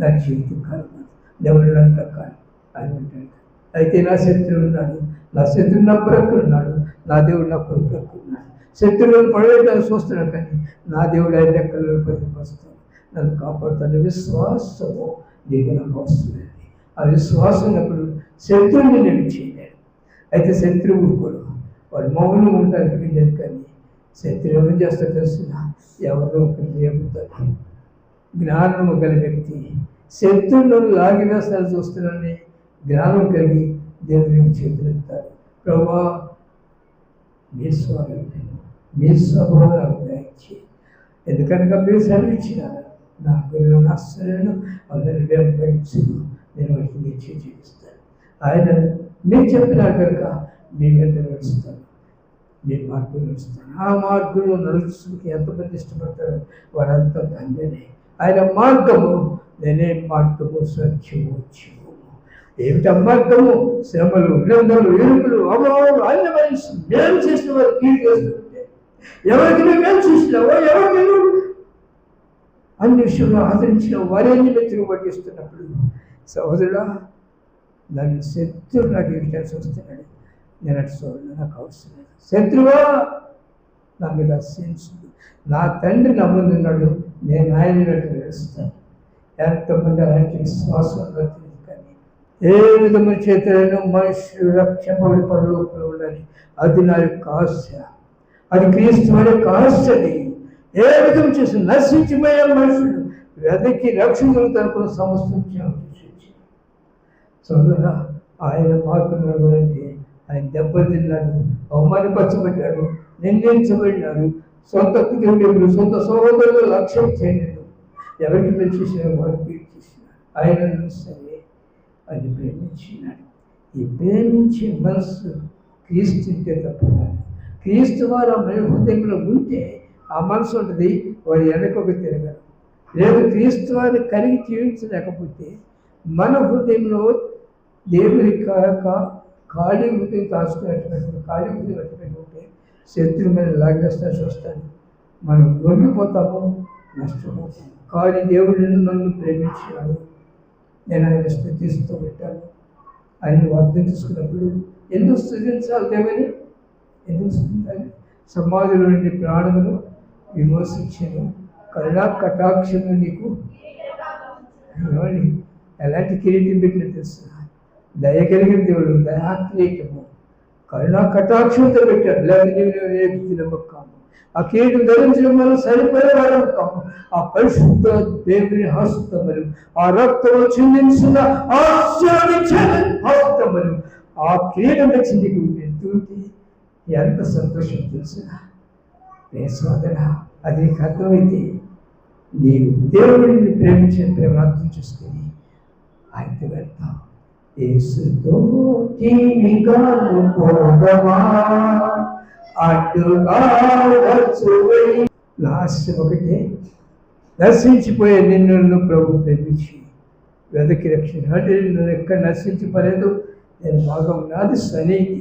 నా జీవితం కాలం దేవుళ్ళంతా కాలం ఆయన అంటాడు. అయితే నా శత్రువు ఉన్నాడు. నా శత్రువు నా ఉన్నాడు. నా దేవుడు నా కొడుకు ఉన్నాడు. శత్రువులను పడవేయడానికి చూస్తున్నాడు కానీ నా దేవుడు ఆయన లెక్కలను ప్రతిపరుస్తాడు నన్ను కాపాడుతాను విశ్వాసము నీకు నాకు వస్తుంది ఆ విశ్వాసం ఉన్నప్పుడు శత్రువుని నేను చేయలేను. అయితే శత్రువు కూడా వాడు మౌనం ఉండడానికి వీలేదు కానీ శత్రువు ఏం చేస్తా తెలుసిన? ఎవరో ఒకరు జ్ఞానము గల వ్యక్తి శత్రువులను లాగివేస్తాను చూస్తున్నారని జ్ఞానం కలిగి దేవునికి చేతులెత్తారు ప్రభా మీ స్వాగతం మీ స్వభావం నాకు దయచి ఎందుకనగా మీరు సెలవిచ్చినారు నా పిల్లలు నా అస్సలను అందరిని వెంబడించు నేను వాటికి నిత్యం చేయిస్తాను ఆయన మీరు చెప్పినా కనుక మీ వెంట నడుస్తాను. మీ మార్గం నడుస్తాను. ఆ మార్గంలో నడుచుకు ఎంతమంది ఇష్టపడతారో వారంతా తండ్రినే. ఆయన మార్గము నేనే మార్గము సత్యము జీవము. ఏమిటా మార్గము? శ్రమలు గ్రంథాలు ఎరుపులు అమలు ఆయన మనిషి మేలు చేసిన వారు కీడు చేస్తుంటే. ఎవరికి నువ్వు మేలు చూసినావో ఎవరికి నువ్వు? అన్ని విషయంలో ఆదరించిన వారిని మెచ్చుకు పట్టిస్తున్నప్పుడు సహోదరుడా నన్ను శత్రువు నాకు ఇవ్వాల్సి వస్తున్నాడు నేను అటు చూడలేదు నాకు అవసరం లేదు. శత్రువా నా మీద సెన్స్ నా తండ్రి నా ముందు నేను ఆయన వేస్తాను ఎంతమంది అలాంటి విశ్వాసంలో తెలియదు కానీ ఏ విధమైన చేతులైనా మనుషులు రక్షపడి పరలోకంలో ఉండాలి. అది నా యొక్క ఆశ. అది క్రీస్తు వారి యొక్క ఆశని ఏ విధం చేసి నశించిపోయే మనుషులు వెదకి రక్షణ తరపున సమస్తం సోదర ఆయన మార్పు అంటే ఆయన దెబ్బతిన్నాడు అవమానపరచబడ్డాడు నిందించబడినాడు సొంత కుటుంబీకులు సొంత సహోదరులు లక్ష్యం చేయలేదు. ఎవరికి మీరు చేసిన వారు పేరు ఆయన సరే అది ప్రేమించినాడు. ఈ ప్రేమించే మనస్సు క్రీస్తు తప్ప క్రీస్తు వారు ఆ మన హృదయంలో ఉంటే ఆ మనసు ఉంటుంది వారి వెనకొక తిరగరు. లేదు క్రీస్తు వారిని కలిగి జీవించలేకపోతే మన హృదయంలో దేవుని కాక ఖాళీ హృదయం దాచుకున్నట్టు ఖాళీ హృదయం పెట్టుకుంటే శత్రువు మీద లాగేస్తా చూస్తాను మనం లొంగిపోతాము నష్టపోతాము. కానీ దేవుడు నన్ను ప్రేమించాడు. నేను ఆయన స్థుతిస్తూ పెట్టాను ఆయన అర్థం చేసుకున్నప్పుడు ఎందుకు స్థుతించాలి దేవుని? ఎందుకు స్థుతించాలి? సమాధిలో నుండి ప్రాణమును విమోచించాను. కరుణా కటాక్షము నీకు ఎలాంటి కిరీటం పెట్టినట్టు తెలుసు? దయ కలిగిన దేవుడు దయా కరుణా కటాక్షంతో పెట్టాడు లేకపోతే నీవు నేను నమ్మకాము ఆ కీటం ధరించడం వల్ల సరిపోయే వారం కాము ఆ పరిశుద్ధ దేవుని హస్తములు ఆ రక్తము చిందించిన ఆశ్చర్యించిన హస్తములు ఆ కీటం తెచ్చి ఎంతుంది ఎంత సంతోషం తెలుసునా నే సోదర అది అర్థమైతే నీవు దేవుడిని ప్రేమించిన ప్రేమ అర్థం చేసుకుని ఆయనతో వెళ్తావు. ఏసుతో గాను పోగమా అడ్డుగా వచ్చువై లాస్ట్ ఒకటే। నశించిపోయే నిన్ను ప్రభు ప్రేమించి వెదకి రక్షణ అంటే నేను ఎక్కడ నశించిపోలేదు. నేను బాగా ఉన్నది స్వనీతి.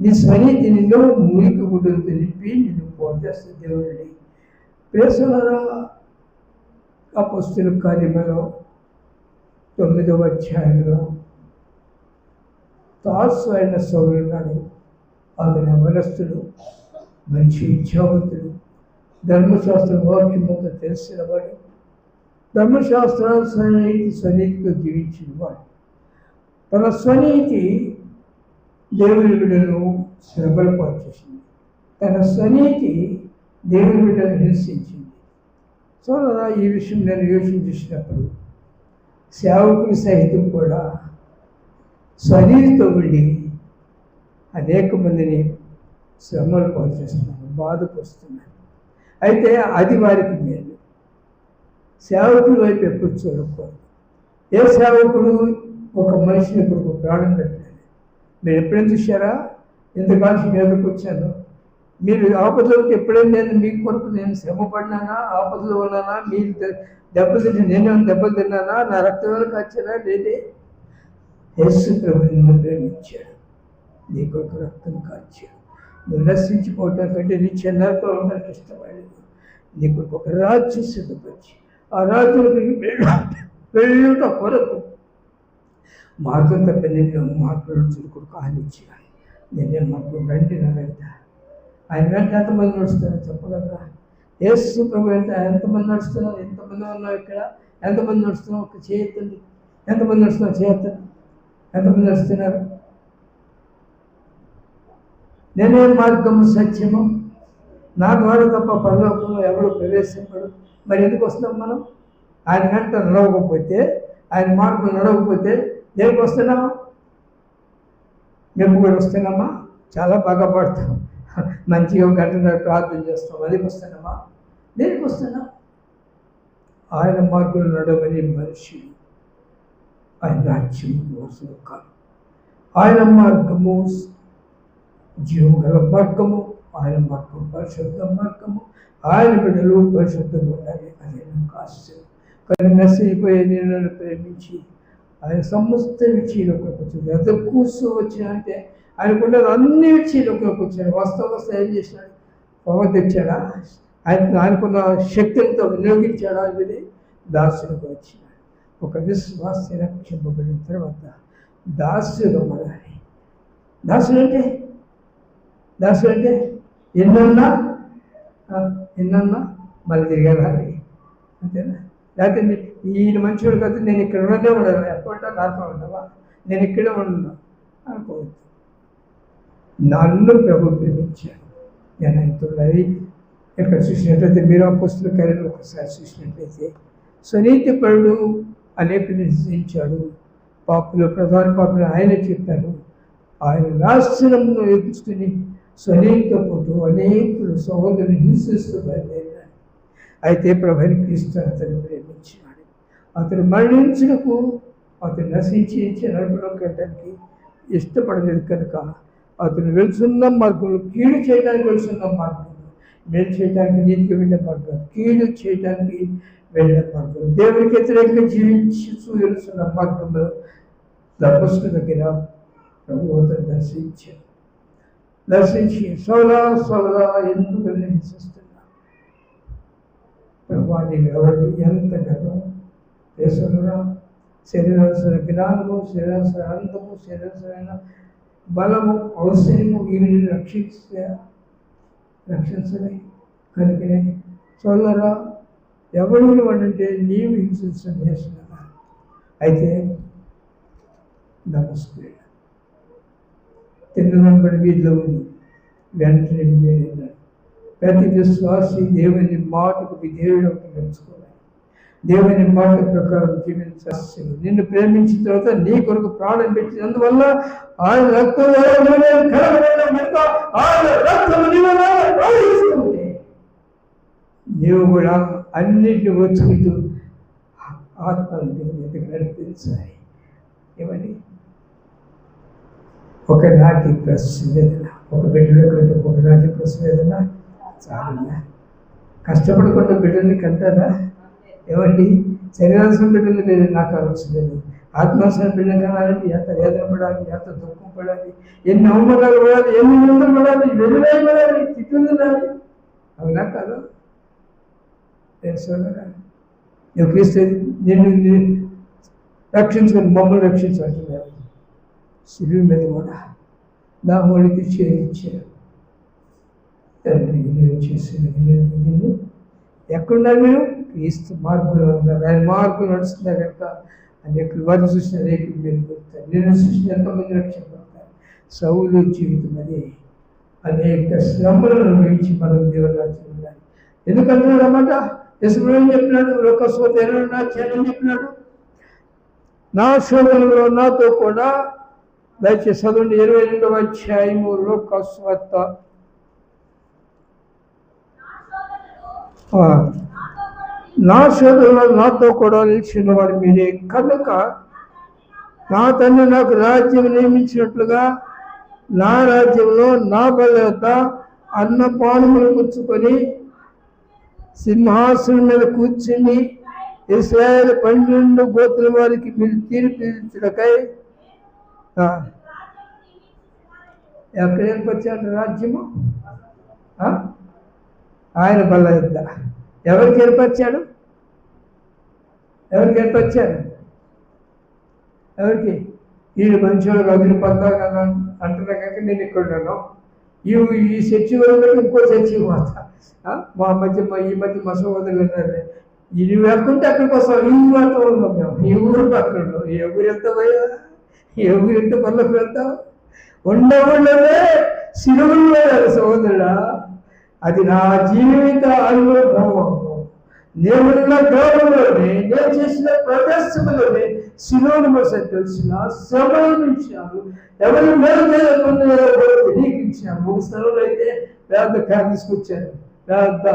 నీ స్వనీతి నిన్ను మురికి గుడ్డలు తెలిపి నిన్ను పోచేస్తే దేవుడిని. ప్రేసలరా అపస్తుల కార్యములో తొమ్మిదవ అధ్యాయంలో తాసు అయిన సౌరున్నాడు అతని అవనస్తుడు మంచి విద్యావంతుడు ధర్మశాస్త్రం వాక్యమంతా తెలిసిన వాడు ధర్మశాస్త్రాలు స్వనీతి స్వనీతితో జీవించిన వాడు తన స్వనీతి దేవుని బిడ్డను శ్రమలు పాల్చేసింది తన స్వనీతి దేవుని బిడ్డను హింసించింది. సో అలా ఈ విషయం నేను యోచించినప్పుడు సేవకుని సహితం కూడా స్వనీతితో ఉండి అనేక మందిని శ్రమలు పాల్చేస్తున్నారు బాధపరుస్తున్నారు. అయితే అది వారికి మేలు. సేవకుల వైపు ఎప్పుడు చూడకూడదు. ఏ సేవకుడు ఒక మనిషిని ఇప్పుడు ప్రాణం పెట్టలేదు మీరు ఎప్పుడైనా చూశారా? ఇంతకాలం మీదకి వచ్చాను. మీరు ఆపదలో ఉంటే ఎప్పుడైనా నేను మీ కొరకు నేను శ్రమ పడినానా ఆపదలో ఉన్నానా? మీరు దెబ్బ తిని నేను దెబ్బలు తిన్నానా? నా రక్తం కాచానా? లేదే యేసు ప్రభు నిన్ను ప్రేమించాడు. నీ కొరకు రక్తం కాచాడు. నువ్వు నశించిపోవటం కంటే నీ చెన్నాతో ఉండడానికి ఇష్టపడలేదు. నీ కొరకు ఒక రాత్రి సిద్ధపరిచి ఆ రాత్రులకు వెళ్ళుట కొరకు. మార్గం తప్ప నేను మార్గం కొడుకు ఆయన నేనే మార్గం రండి నా వెంట. ఆయన వెంట ఎంతమంది నడుస్తారో చెప్పగలరా? యేసు ప్రభు వెంట ఎంతమంది నడుస్తున్నారు? ఎంతమంది ఉన్నావు ఇక్కడ? ఎంతమంది నడుస్తున్నావు ఒక చేయొద్దండి ఎంతమంది నడుస్తున్నావు చేయొద్దండి ఎంతమంది నడుస్తున్నారు? నేనే మార్గము సత్యము? నా ద్వారా తప్ప పరలోకంలో ఎవరు ప్రవేశింపడు. మరి ఎందుకు వస్తున్నాం మనం? ఆయన వెంట నడవకపోతే ఆయన మార్గం నడవకపోతే దేనికి వస్తున్నామా మేము కూడా వస్తున్నామా? చాలా బాగా పడతాం. మంచిగా ఒక గంటన్నర ప్రార్థన చేస్తాం. అదికి వస్తున్నామా? దేనికి వస్తున్నాం? ఆయన మార్గంలో నడవని మనిషి ఆయన రాజ్యము వస్తుంది కాదు ఆయన మార్గము జీవం గల మార్గము ఆయన మార్గం పరిశుద్ధ మార్గము ఆయన బిడ్డలు పరిశుద్ధంగా ఉండాలి అదే నాకు ఆశ్చర్యం కానీ నశిపోయే నేను ప్రేమించి ఆయన సమస్త విషయంలోకి వచ్చాడు ఎంత కూర్చో వచ్చిన అంటే అన్ని విషయంలోకి వచ్చాడు వస్తా వస్తా ఏం చేసినాడు పవర్ తెచ్చాడా? ఆయన ఆయనకున్న శక్తులతో వినియోగించాడా? అనేది దాసులకు వచ్చినాడు ఒక విశ్వాస రక్షింపబడిన తర్వాత దాసుగా మారాలి దాసుడు అంటే దాసుడు అంటే ఎన్నన్నా? ఎన్నన్నా? మళ్ళీ తిరిగి రాలి అంతేనా? లేకపోతే ఈయన మంచివాడు కదా నేను ఇక్కడ ఉండనే ఉండను. ఎక్కడ నాతో ఉండవా? నేను ఇక్కడే ఉండను. అనుకోవద్దు. నన్ను ప్రభు ప్రేమించాను నేను ఆయనతో ఇక్కడ చూసినట్లయితే మీరు ఆ పుస్తకాలను ఒకసారి చూసినట్లయితే సునీతి పరుడు అనేకుని హింసించాడు పాపులు ప్రధాన పాపులు ఆయన చెప్పారు. ఆయన నాశనమును ఎదుర్కొని స్వనీతపోతూ అనేకులు సహోదరుని హింసిస్తూ బయలుదేరాడు అయితే ప్రభుని క్రీస్తు అతను ప్రేమించినాడు. అతను మరణించుటకు అతను నశించి నడపడానికి వెళ్ళడానికి ఇష్టపడలేదు కనుక అతను వెళ్తున్న మార్గంలో కీడు చేయడానికి వెళ్తున్న మార్గం మేలు చేయడానికి నీతికి వెళ్ళే మార్గం కీడు చేయడానికి వెళ్ళే మార్గం దేవునికి వ్యతిరేకంగా జీవించి చూస్తున్న మార్గంలో దర్శకు దగ్గర ప్రభు అతను దర్శించాడు. దర్శించి సోలా సోలా ఎందుకు హింసిస్తున్నా ప్రభు నీవు ఎవరి ఎంత గర్వం దేశంలో శరీరాసర జ్ఞానము శరీరాసర అందము శరీరాసరైన బలము ఔషధము ఇవి రక్షిస్తే రక్షించలే కనుకనే చల్లరా ఎవరు అంటే నీవు హింసించిన చేస్తున్నా అయితే నమస్కారం. తిన్నదంబడి వీధిలో ఉంది వెంటనే విధేయుడైనాడు ప్రతి విశ్వాసి దేవుని మాటకు విధేయుడు నేర్చుకోవాలి దేవుని మాట ప్రకారం జీవించాల్సి నిన్ను ప్రేమించిన తర్వాత నీ కొరకు ప్రాణం పెట్టినందువల్ల ఆయన రక్తం నీవు కూడా అన్నింటిని వచ్చుకుంటూ ఆత్మను దేవుని ఎదుగు నడిపించాలి. ఏమని ఒకనాటి ప్రశ్న ఒక బిడ్డలో కంటే ఒకనాటి ప్రశ్న ఏదైనా చాలున్నా కష్టపడకుండా బిడ్డల్ని కంటారా? ఏమండి? శరీరాల్సిన బిడ్డలు లేదు నాకు ఆలోచించలేదు లేదు ఆత్మాసిన బిడ్డలు కనాలంటే ఎంత వేదన పడాలి ఎంత దుఃఖం పడాలి ఎన్ని అవమానాలు పడాలి ఎన్ని నిందలు పడాలి వెలువై పడాలి తిట్టులు తినాలి? అవునా కాదు? తెలుసుకోలేదా నువ్వు క్రీస్తు నిన్ను ని- మమ్మల్ని రక్షించంటున్నారు శిలువు మీద కూడా నా ఒడికి చేయించారు తండ్రి నేను చేసిన విజయాన్ని ఎక్కడున్నారు మీరు? క్రీస్తు మార్గంలో ఉన్నారు. ఆయన మార్గం నడుస్తున్నారు కనుక అనేకులు వారిని చూసిన అనేకులు మీరు దొరుకుతారు నేను చూసిన ఎంతమంది రక్షింపడతారు సౌలు జీవితం అది. అనేక శ్రమలను అనుభవించి మనం దేవుని రాజ్యం ఎందుకంటున్నాడు అన్నమాట యశ్వరు ఏం చెప్పినాడు లోకస్వత ఇరవై నాట్యాన్ని చెప్పినాడు. నా శోధనలో నాతో కూడా దయచేసి చదవండి. ఇరవై రెండవ అధ్యాయము లోకస్వత నా శోధనలో నాతో కూడా నిలిచిన వారు మీరే. కనుక నా తండ్రి నాకు రాజ్యం నియమించినట్లుగా నా రాజ్యంలో నా బలత అన్నపానములు పుచ్చుకొని సింహాసనం మీద కూర్చుని ఇస్రాయల్ పన్నెండు గోతుల వారికి మీరు తీర్పు ఇచ్చుటకై ఎక్కడ ఏర్పరిచాడు రాజ్యము? ఆయన బల్ల యుద్ధ. ఎవరికి ఏర్పరిచాడు? ఎవరికి ఏర్పరిచాడు? ఎవరికి? వీళ్ళు మంచోళ్ళు కదిలి పద్దాలు అంటున్నా కాక నేను ఇక్కడ ఉన్నాను. ఈ ఈ చర్చి వరకు ఇంకో చర్చి పోతా. మా మధ్య ఈ మధ్య మా సోదరులు ఉన్నారు. ఇది వెళ్తుంటే అక్కడికి వస్తాం. ఈ ఊరితో ఉన్నాం మేము. ఈ ఊరు పక్కన ఏ ఊరు వెళ్తా పోయా ఏ ఊరు ఎంత పనులకు వెళ్తాం ఉండవుండవే సిలువల్లో సోదరుడా. అది నా జీవిత అనుభవం. నేనున్న గ్రామంలోనే నేను చేసిన ప్రదర్శనలోనే శిలోని మోసం తెలిసిన శ్రమ ఎవరి ఎవరు మేలు చేయకుండా నీకు ఒక స్థలంలో అయితే పెద్ద కారు తీసుకొచ్చాను. పెద్ద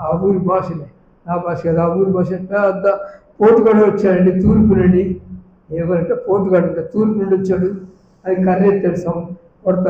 ఆ, ఊరి భాషనే. నా భాష కదా ఆ ఊరి భాష. పెద్ద పోటుగాడు వచ్చాడండి తూర్పు నుండి ఏమంటే పోటుగాడు అంటే తూర్పు నుండి వచ్చాడు. అది కర్రెత్తాడు సమ కొడతా